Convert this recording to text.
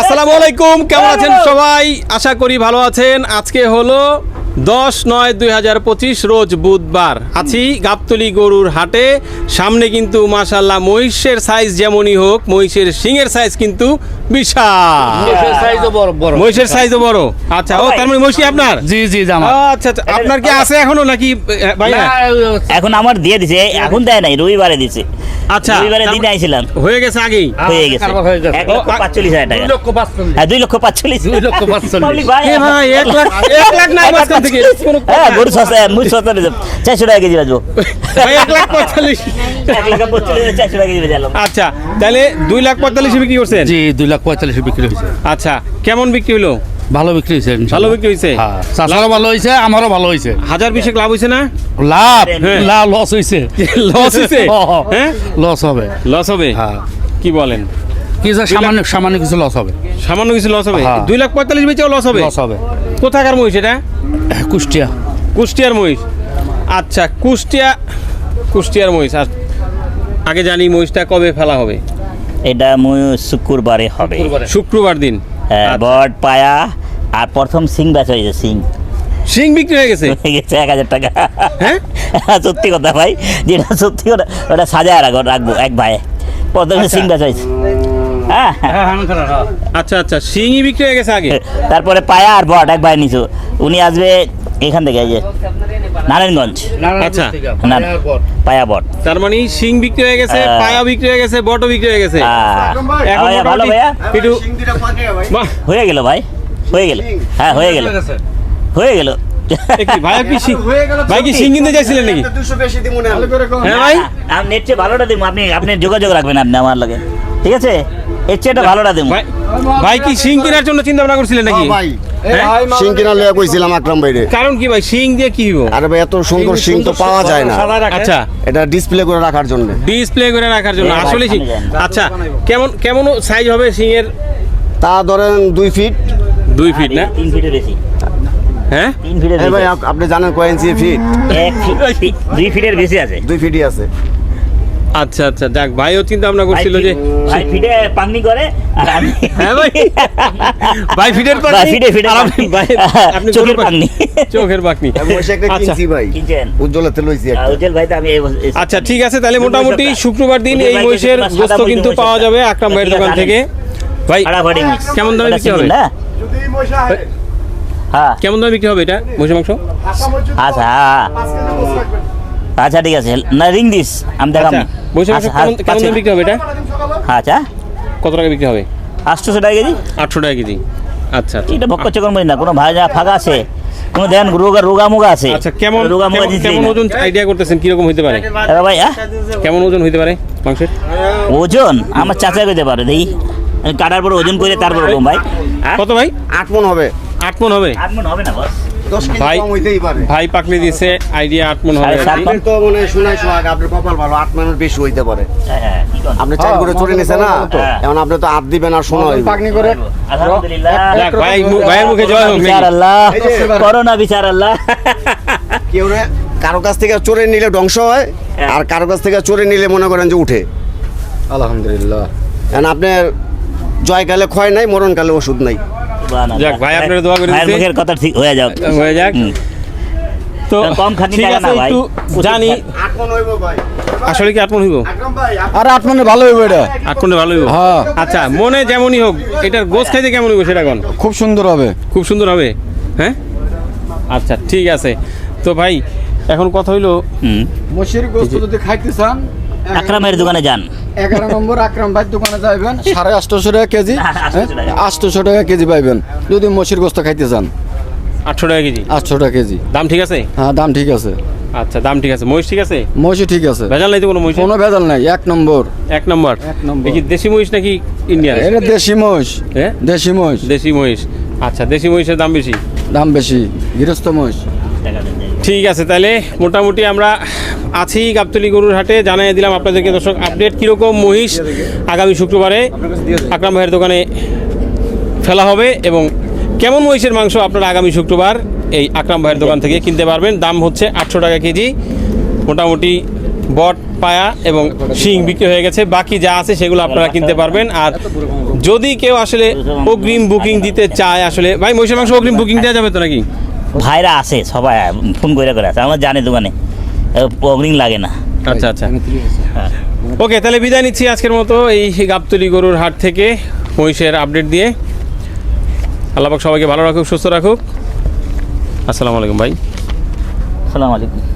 আসসালামু আলাইকুম কেমন আছেন সবাই? আশা করি ভালো আছেন। আজকে হলো দশ নয় দুই হাজার পঁচিশ রোজ বুধবার। আছি গাবতলি গরুর হাটে। সামনে কিন্তু মাশাল্লাহ মহিষের সাইজ যেমনই হোক মহিষের সিংয়ের সাইজ কিন্তু বিশাল। মহিষের সাইজও বড় আচ্ছা ও তার মানে মহিষী আপনার? জি জি জামা আচ্ছা আচ্ছা আপনার কি আছে এখনও নাকি এখন আমার দিয়ে দিছে এখন দেয় নাই রবিবারে দিছে। আচ্ছা রবিবারে আইছিলাম। হয়ে গেছে আগেই? হয়ে গেছে। হয়ে গেছে। এক লক্ষ পাঁচচল্লিশ হাজার টাকা। হ্যাঁ দুই লক্ষ পাঁচচল্লিশ। দুই লক্ষ পাঁচচল্লিশ। Public ভাই, এ ভাই এক লাখ এক লাখ নাই মাঝখান থেকে হ্যাঁ গরু সস্তা সস্তা দিলাম চারশো টাকা কেজি বাজবো। এক লাখ পঁয়তাল্লিশ। এক লক্ষ পঁচল্লিশ চারশো টাকা কেজি বেচালাম আচ্ছা তাহলে দুই লাখ পঁয়তাল্লিশে বিক্রি করছেন? জি দুই লাখ পঁয়তাল্লিশ বিক্রি হয়েছে। আচ্ছা কেমন বিক্রি হলো? ভালো বিক্রি হয়েছে ভালো বিক্রি হয়েছে? হ্যাঁ চাষারও ভালো হয়েছে আমারও ভালো হয়েছে। হাজার বিশেক লাভ হয়েছে না? লাভ হ্যাঁ। লাভ লস হয়েছে। লস হয়েছে? হ্যাঁ? লস হবে। লস হবে? হ্যাঁ। কি বলেন? কিছু সামান্য সামান্য কিছু লস হবে। সামান্য কিছু লস হবে? হ্যাঁ। দুই লাখ পঁয়তাল্লিশ বেচেও লস হবে? লস হবে। কোথাকার মহিষ এটা? কুষ্টিয়া। কুষ্টিয়ার মহিষ। আচ্ছা কুষ্টিয়া কুষ্টিয়ার মহিষ। আর আগে জানি মহিষটা কবে ফেলা হবে। এটা মুই শুক্রবারে হবে। শুক্রবার। দিন। হ্যাঁ, আচ্ছা। বট পায়া আর প্রথম সিং ব্যাচ হয়েছে সিং শিং বিক্রি হয়ে গেছে? হয়ে গেছে এক হাজার টাকা। হ্যাঁ? সত্যি কথা ভাই যেটা সত্যি কথা ওটা সাজায় রাখব রাখব এক ভাই। প্রথমে আচ্ছা। সিং ব্যাচ হয়েছে। হ্যাঁ আচ্ছা আচ্ছা। শিংই বিক্রি হয়ে গেছে আগে? তারপরে পায়া আর বট এক ভাই নিচু উনি আসবে এখান থেকে এই যে নারায়ণগঞ্জ। আচ্ছা। পায়া বট। তার মানে শিং বিক্রি হয়ে গেছে হ্যাঁ। পায়া বিক্রি হয়ে গেছে বটও বিক্রি হয়ে গেছে। এখন ভালো ভাইয়া। একটু হয়ে গেল ভাই হয়ে গেল। হ্যাঁ হয়ে গেল। হয়ে গেল। ভাই কি শিং- ভাই কি শিং কিনতে চাইছিলেন নাকি? হ্যাঁ ভাই আমি নেট ভালোটা দিব আপনি আপনি যোগাযোগ রাখবেন আপনি আমার লগে। ঠিক আছে? এর চেয়ে ভালোটা দিব। ভাই ভাই কি শিং কেনার জন্য চিন্তা ভাবনা করছিলেন নাকি? হ্যাঁ? সিং কিনা লিয়া কইছিলাম আকরাম ভাইরে। কারণ কি ভাই শিং দিয়ে কি হইব? আরে ভাই এত সুন্দর সিং তো পাওয়া যায় না। আচ্ছা। এটা ডিসপ্লে করে রাখার জন্য। ডিসপ্লে করে রাখার জন্য। আসলে শিং আচ্ছা কেমন কেমন সাইজ হবে এর তা ধরেন দুই ফিট দুই ফিট না? তিন ফিটের বেশি। হ্যাঁ? তিন ফিটের ভাই আপনি জানেন কয় ইঞ্চি ফিট এক ফিট দুই ফিটের বেশি আছে। দুই ফিটই আছে। আচ্ছা আচ্ছা যাক ভাইও চিন্তা ভাবনা করছিল যে ভাই ফিটে পাকনি করে আর আমি হ্যাঁ ভাই। ভাই ফিটের ভাই, ফিটে ফিটে আপনি ভাই আপনি চোখের গরুর চোখের পাকনি এবং ওই একটা আচ্ছা। কিনছি ভাই। উজ্জ্বলাতে লইছি আর একটা। উজ্জ্বল ভাই তো আমি এই আচ্ছা ঠিক আছে তাহলে মোটামুটি শুক্রবার দিন এই মহিষের কিন্তু গোস্ত কিন্তু পাওয়া যাবে আকরাম ভাইয়ের দোকান থেকে। ভাই। কেমন দামে বিক্রি হবে? চিনেন না? হ্যাঁ। কেমন দামে বিক্রি হবে এটা মহিষ মাংস? আচ্ছা হ্যাঁ। আচ্ছা ঠিক আছে। না রিং দিস। আমি দেখাম আচ্ছা মহিষ মাংস আচ্ছা, কেমন আচ্ছা। বিক্রি হবে এটা? আচ্ছা। কত টাকা বিক্রি হবে? আটশোশো টাকা কেজি। আটশো টাকা কেজি। আচ্ছা। এটা ভক্ক চকর না কোনো ভাজা ফাঁকা আছে। কোনো দেন রোগা রোগা মুগা আছে। আচ্ছা কেমন রোগা মুগা কেমন- জিনিস কেমন ওজন আইডিয়া করতেছেন? কীরকম হইতে পারে? আরে ভাই হ্যাঁ? কেমন ওজন হইতে পারে মাংসের? ওজন? আমার চাচা করতে পারে আমি কাটার পর ওজন করে তারপর ওরকম ভাই। হ্যাঁ? কত ভাই? আট মন হবে। আট মন হবে? আট মন হবে না বস। ভাই- পাকলে দিছে আইডিয়া আট মন হবে। আপনার তো মনে হয় শোনাই সোহাগ আপনার কপাল ভালো আট মনের বেশি হইতে পারে। হ্যাঁ হ্যাঁ? আপনি চার করে চলে নিছে না? হ্যাঁ। এখন আপনি তো হাত দিবেন আর শোনা হইবে আলহামদুলিল্লাহ। ভাই ভাইয়ের মুখে জয় হোক বিচার আল্লাহ করোনা বিচার আল্লাহ কেউ রে কারও কাছ থেকে চোরে নিলে ধ্বংস হয় হ্যাঁ। আর কারও কাছ থেকে চোরে নিলে মনে করেন যে উঠে। আলহামদুলিল্লাহ। এখন আপনার জয়কালে ক্ষয় নাই মরণকালে ওষুধ নাই। যাক, ভাই আপনারা দোয়া করে মুখের কথা ঠিক হয়ে যাক। হয়ে যাক। তো কম খাটনি ঠিক টাকা আছে না ভাই। একটু জানি। আট হইব ভাই আসলে কি হইব? আর ভালো হইব এটা। মনে ভালো হইব? হ্যাঁ। আচ্ছা মনে যেমনই হোক এটার গোস খাইতে কেমন হইব সেটা কোন? খুব সুন্দর হবে। খুব সুন্দর হবে? হ্যাঁ? আচ্ছা ঠিক আছে। তো ভাই এখন কথা হইল। মসির গোস্ত যদি খাইতে চান আকরামের দোকানে যান। এগারো নম্বর আকরাম ভাই দোকানে যাইবেন সাড়ে আটশোশো টাকা কেজি হ্যাঁ, আটশোশো টাকা। কেজি পাইবেন। যদি মসির গোস্ত খাইতে চান। আটশো টাকা কেজি? আটশো টাকা কেজি। দাম ঠিক আছে? হ্যাঁ দাম ঠিক আছে। আচ্ছা দাম ঠিক আছে। মহিষ ঠিক আছে? মহিষি ঠিক আছে। ভেজাল নাই তো কোনো মহিষ? কোনো ভেজাল নাই এক নম্বর। এক নম্বর? এক নম্বর। এই কি দেশি মহিষ নাকি ইন্ডিয়ান? এটা দেশি মহিষ। হ্যাঁ? দেশি মহিষ। দেশি মহিষ। আচ্ছা দেশি মহিষের দাম বেশি? দাম বেশি। গৃহস্থ মহিষ। ঠিক আছে তাহলে মোটামুটি আমরা আছি গাবতলি গরুর হাটে। জানিয়ে দিলাম আপনাদেরকে, দর্শক আপডেট কীরকম মহিষ আগামী শুক্রবারে আকরাম ভাইয়ের দোকানে ফেলা হবে এবং কেমন মহিষের মাংস আপনারা আগামী শুক্রবার এই আকরাম ভাইয়ের দোকান থেকে কিনতে পারবেন? দাম হচ্ছে আটশো টাকা কেজি, মোটামুটি বট, পায়া এবং শিং বিক্রি হয়ে গেছে। বাকি যা আছে সেগুলো আপনারা কিনতে পারবেন। আর যদি কেউ আসলে অগ্রিম বুকিং দিতে চায় আসলে, ভাই, মহিষের মাংস অগ্রিম বুকিং দেওয়া যাবে তো নাকি? ভাইরা আছে, সবাই, ফোন করে করে আছে, আমার জানে দোকানে। অগ্রিং লাগে না। আচ্ছা আচ্ছা। হ্যাঁ। ওকে তাহলে বিদায় নিচ্ছি আজকের মতো এই গাবতলি গরুর হাট থেকে মহিষের আপডেট দিয়ে। আল্লাহ সবাইকে ভালো রাখুক সুস্থ রাখুক। আসসালামু আলাইকুম ভাই। আসসালামু আলাইকুম।